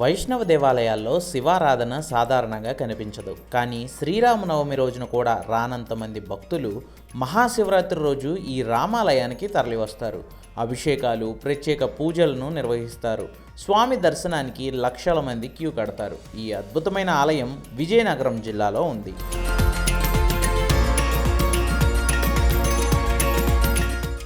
వైష్ణవ దేవాలయాల్లో శివారాధన సాధారణంగా కనిపించదు. కానీ శ్రీరామనవమి రోజున కూడా రానంతమంది భక్తులు మహాశివరాత్రి రోజు ఈ రామాలయానికి తరలివస్తారు. అభిషేకాలు ప్రత్యేక పూజలను నిర్వహిస్తారు. స్వామి దర్శనానికి లక్షల మంది క్యూ కడతారు. ఈ అద్భుతమైన ఆలయం విజయనగరం జిల్లాలో ఉంది.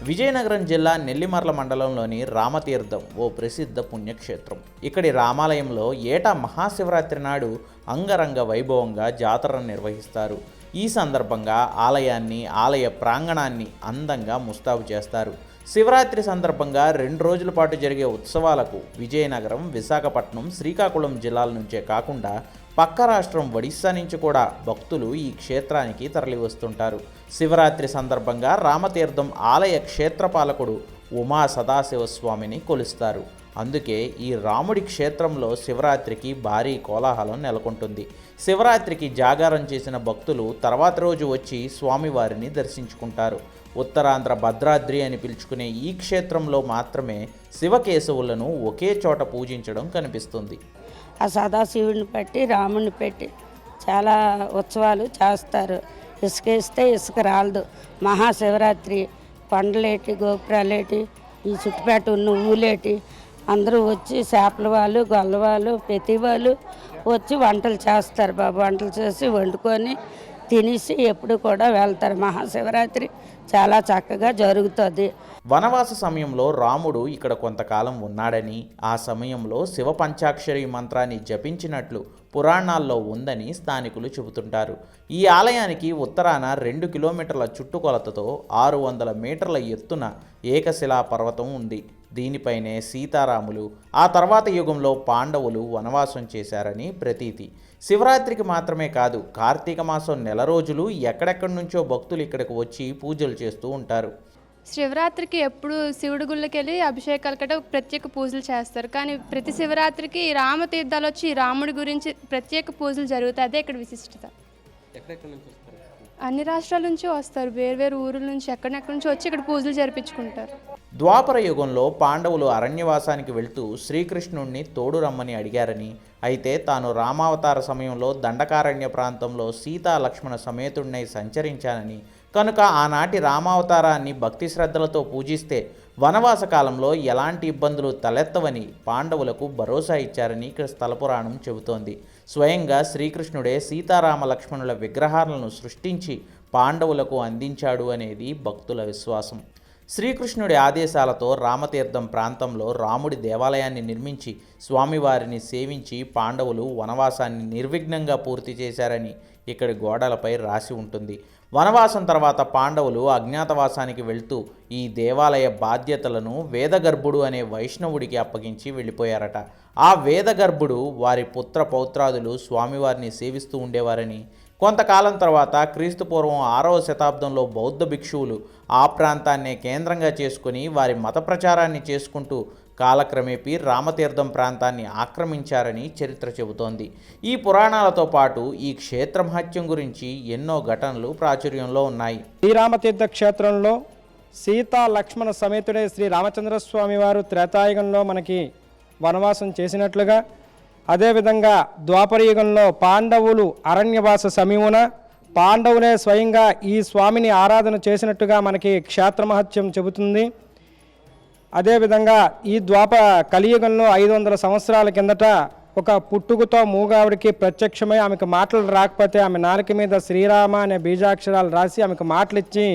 విజయనగరం జిల్లా నెల్లిమర్ల మండలంలోని రామతీర్థం ఓ ప్రసిద్ధ పుణ్యక్షేత్రం. ఇక్కడి రామాలయంలో ఏటా మహాశివరాత్రి నాడు అంగరంగ వైభవంగా జాతరను నిర్వహిస్తారు. ఈ సందర్భంగా ఆలయాన్ని ఆలయ ప్రాంగణాన్ని అందంగా ముస్తాబు చేస్తారు. శివరాత్రి సందర్భంగా రెండు రోజుల పాటు జరిగే ఉత్సవాలకు విజయనగరం విశాఖపట్నం శ్రీకాకుళం జిల్లాల నుంచే కాకుండా పక్క రాష్ట్రం ఒడిస్సా నుంచి కూడా భక్తులు ఈ క్షేత్రానికి తరలివస్తుంటారు. శివరాత్రి సందర్భంగా రామతీర్థం ఆలయ క్షేత్రపాలకుడు ఉమా సదాశివస్వామిని కొలుస్తారు. అందుకే ఈ రాముడి క్షేత్రంలో శివరాత్రికి భారీ కోలాహలం నెలకొంటుంది. శివరాత్రికి జాగారం చేసిన భక్తులు తర్వాత రోజు వచ్చి స్వామివారిని దర్శించుకుంటారు. ఉత్తరాంధ్ర భద్రాద్రి అని పిలుచుకునే ఈ క్షేత్రంలో మాత్రమే శివకేశవులను ఒకే చోట పూజించడం కనిపిస్తుంది. ఆ సదాశివుని పెట్టి రాముని పెట్టి చాలా ఉత్సవాలు చేస్తారు. ఇసుకేస్తే ఇసుక రాలదు. మహాశివరాత్రి కొండలేటి గోపురాలేటి ఈ చుట్టుపేట ఉన్న ఊలేటి అందరూ వచ్చి చేపల వాళ్ళు గొల్ల వాళ్ళు ప్రతి వాళ్ళు వచ్చి వంటలు చేస్తారు బాబు. వంటలు చేసి వండుకొని తినేసి ఎప్పుడు కూడా వెళ్తారు. మహాశివరాత్రి చాలా చక్కగా జరుగుతుంది. వనవాస సమయంలో రాముడు ఇక్కడ కొంతకాలం ఉన్నాడని ఆ సమయంలో శివ పంచాక్షరి మంత్రాన్ని జపించినట్లు పురాణాల్లో ఉందని స్థానికులు చెబుతుంటారు. ఈ ఆలయానికి ఉత్తరాన రెండు కిలోమీటర్ల చుట్టుకొలతతో ఆరు వందల మీటర్ల ఎత్తున ఏకశిలా పర్వతం ఉంది. దీనిపైనే సీతారాములు ఆ తర్వాత యుగంలో పాండవులు వనవాసం చేశారని ప్రతీతి. శివరాత్రికి మాత్రమే కాదు కార్తీక మాసం నెల రోజులు ఎక్కడెక్కడి నుంచో భక్తులు ఇక్కడికి వచ్చి పూజలు చేస్తూ ఉంటారు. శివరాత్రికి ఎప్పుడు శివుడి గుళ్ళకి వెళ్ళి అభిషేకాలు కట్ట ప్రత్యేక పూజలు చేస్తారు. కానీ ప్రతి శివరాత్రికి రామతీర్థాలు వచ్చి రాముడి గురించి ప్రత్యేక పూజలు జరుగుతాయి. అదే ఇక్కడ విశిష్టత. అన్ని రాష్ట్రాల నుంచి వస్తారు. వేరు వేరు ఊరుల నుంచి ఎక్కడెక్కడి నుంచి వచ్చి ఇక్కడ పూజలు జరిపించుకుంటారు. ద్వాపర యుగంలో పాండవులు అరణ్యవాసానికి వెళ్తూ శ్రీకృష్ణుణ్ణి తోడు రమ్మని అడిగారని అయితే తాను రామావతార సమయంలో దండకారణ్య ప్రాంతంలో సీతా లక్ష్మణ సమేతుడినై సంచరించానని కనుక ఆనాటి రామావతారాన్ని భక్తి శ్రద్ధలతో పూజిస్తే వనవాస కాలంలో ఎలాంటి ఇబ్బందులు తలెత్తవని పాండవులకు భరోసా ఇచ్చారని ఇక్కడ స్థల పురాణం చెబుతోంది. స్వయంగా శ్రీకృష్ణుడే సీతారామ లక్ష్మణుల విగ్రహాలను సృష్టించి పాండవులకు అందించాడు అనేది భక్తుల విశ్వాసం. శ్రీకృష్ణుడి ఆదేశాలతో రామతీర్థం ప్రాంతంలో రాముడి దేవాలయాన్ని నిర్మించి స్వామివారిని సేవించి పాండవులు వనవాసాన్ని నిర్విఘ్నంగా పూర్తి చేశారని ఇక్కడి గోడలపై రాసి ఉంటుంది. వనవాసం తర్వాత పాండవులు అజ్ఞాతవాసానికి వెళ్తూ ఈ దేవాలయ బాధ్యతలను వేదగర్భుడు అనే వైష్ణవుడికి అప్పగించి వెళ్ళిపోయారట. ఆ వేదగర్భుడు వారి పుత్ర పౌత్రాదులు స్వామివారిని సేవిస్తూ ఉండేవారని కొంతకాలం తర్వాత క్రీస్తుపూర్వం ఆరవ శతాబ్దంలో బౌద్ధ భిక్షువులు ఆ ప్రాంతాన్నే కేంద్రంగా చేసుకుని వారి మత ప్రచారాన్ని చేసుకుంటూ కాలక్రమేపీ రామతీర్థం ప్రాంతాన్ని ఆక్రమించారని చరిత్ర చెబుతోంది. ఈ పురాణాలతో పాటు ఈ క్షేత్ర మహత్యం గురించి ఎన్నో ఘటనలు ప్రాచుర్యంలో ఉన్నాయి. శ్రీరామతీర్థ క్షేత్రంలో సీతా లక్ష్మణ సమేతుడే శ్రీ రామచంద్రస్వామి వారు త్రేతాయుగంలో మనకి వనవాసం చేసినట్లుగా అదేవిధంగా ద్వాపరయుగంలో పాండవులు అరణ్యవాస సమీమున పాండవులే స్వయంగా ఈ స్వామిని ఆరాధన చేసినట్టుగా మనకి క్షేత్రమహత్యం చెబుతుంది. అదేవిధంగా ఈ ద్వాప కలియుగంలో ఐదు వందల సంవత్సరాల కిందట ఒక పుట్టుకతో మూగావిడికి ప్రత్యక్షమై ఆమెకు మాటలు రాకపోతే ఆమె నాలుక మీద శ్రీరామ అనే బీజాక్షరాలు రాసి ఆమెకు మాటలు ఇచ్చి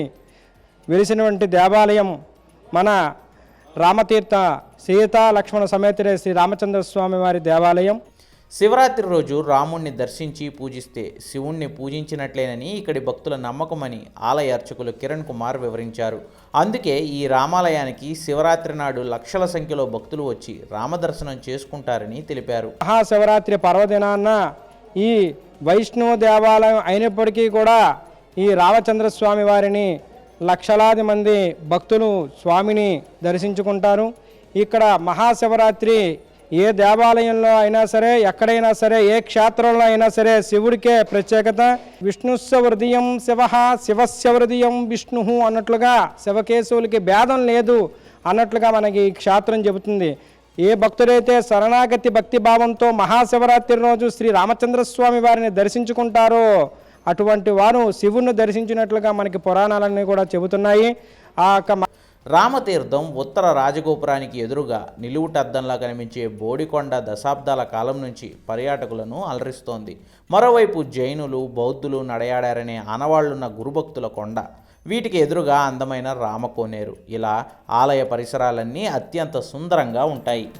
వెలిసినటువంటి దేవాలయం మన రామతీర్థ సీతా లక్ష్మణ సమేతుడే శ్రీ రామచంద్ర స్వామి వారి దేవాలయం. శివరాత్రి రోజు రాముణ్ణి దర్శించి పూజిస్తే శివుణ్ణి పూజించినట్లేనని ఇక్కడి భక్తుల నమ్మకమని ఆలయ అర్చకులు కిరణ్ కుమార్ వివరించారు. అందుకే ఈ రామాలయానికి శివరాత్రి నాడు లక్షల సంఖ్యలో భక్తులు వచ్చి రామదర్శనం చేసుకుంటారని తెలిపారు. మహాశివరాత్రి పర్వదినాన్న ఈ వైష్ణవ దేవాలయం అయినప్పటికీ కూడా ఈ రామచంద్ర స్వామి వారిని లక్షలాది మంది భక్తులు స్వామిని దర్శించుకుంటారు. ఇక్కడ మహాశివరాత్రి ఏ దేవాలయంలో అయినా సరే ఎక్కడైనా సరే ఏ క్షేత్రంలో అయినా సరే శివుడికే ప్రత్యేకత. విష్ణుస్య హృదయం శివ శివస్య హృదయం విష్ణు అన్నట్లుగా శివకేశవులకి భేదం లేదు అన్నట్లుగా మనకి ఈ క్షేత్రం చెబుతుంది. ఏ భక్తుడైతే శరణాగతి భక్తి భావంతో మహాశివరాత్రి రోజు శ్రీ రామచంద్రస్వామి వారిని దర్శించుకుంటారో అటువంటి వారు శివుణ్ణి దర్శించినట్లుగా మనకి పురాణాలన్నీ కూడా చెబుతున్నాయి. ఆ యొక్క రామతీర్థం ఉత్తర రాజగోపురానికి ఎదురుగా నిలువుటద్దంలా కనిపించే బోడికొండ దశాబ్దాల కాలం నుంచి పర్యాటకులను అలరిస్తోంది. మరోవైపు జైనులు బౌద్ధులు నడయాడారనే ఆనవాళ్ళున్న గురుభక్తుల కొండ. వీటికి ఎదురుగా అందమైన రామకోనేరు. ఇలా ఆలయ పరిసరాలన్నీ అత్యంత సుందరంగా ఉంటాయి.